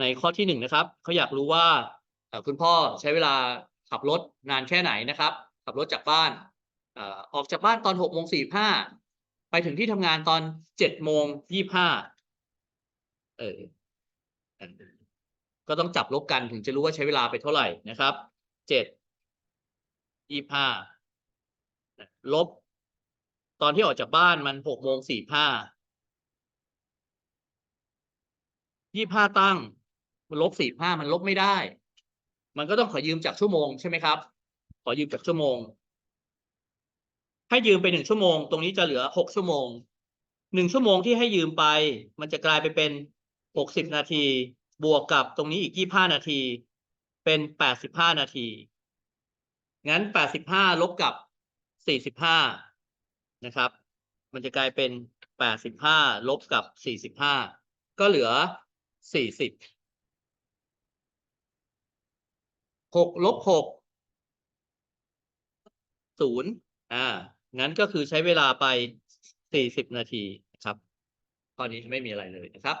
ในข้อที่หนึ่งนะครับเขาอยากรู้ว่าคุณพ่อใช้เวลาขับรถนานแค่ไหนนะครับ ขับรถจากบ้านออกจากบ้านตอนหกโมงสี่ห้าไปถึงที่ทำงานตอนเจ็ดโมงยี่ห้าเออเออก็ต้องจับลบกันถึงจะรู้ว่าใช้เวลาไปเท่าไหร่นะครับเจ็ดยี่ห้าลบ ตอนที่ออกจากบ้านมันหกโมงสี่ห้ายี่ห้าตั้ง มันลบสี่ห้ามันลบไม่ได้ มันก็ต้องขอยืมจากชั่วโมงใช่ไหมครับ ขอยืมจากชั่วโมง ให้ยืมไปหนึ่งชั่วโมง ตรงนี้จะเหลือหกชั่วโมงหนึ่งชั่วโมงที่ให้ยืมไป มันจะกลายไปเป็นหกสิบนาที บวกกับตรงนี้อีกยี่ห้านาที เป็นแปดสิบห้านาที งั้นแปดสิบห้าลบกับสี่สิบห้านะครับ มันจะกลายเป็นแปดสิบห้าลบกับสี่สิบห้าก็เหลือสี่สิบ หกลบหกศูนย์อ่า งั้นก็คือใช้เวลาไปสี่สิบนาทีครับข้อนี้ไม่มีอะไรเลยนะครับ